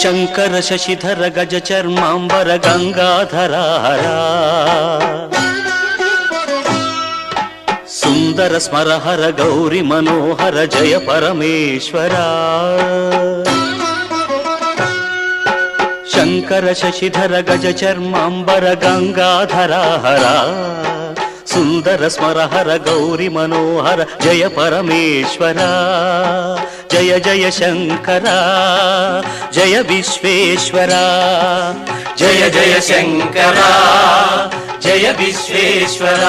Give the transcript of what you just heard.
శంకర శశిధర గజ చర్మాంబర గంగాధరారా సుందర స్మరహర గౌరి మనోహర జయ పరమేశ్వరా. శంకర శశిధర గజ చర్మాంబర గంగాధరాహరా సుందర స్మరహర గౌరి మనోహర జయ పరమేశ్వరా. జయ జయ శంకర జయ విశ్వేశ్వర జయ జయ శంకర జయ విశ్వేశ్వర.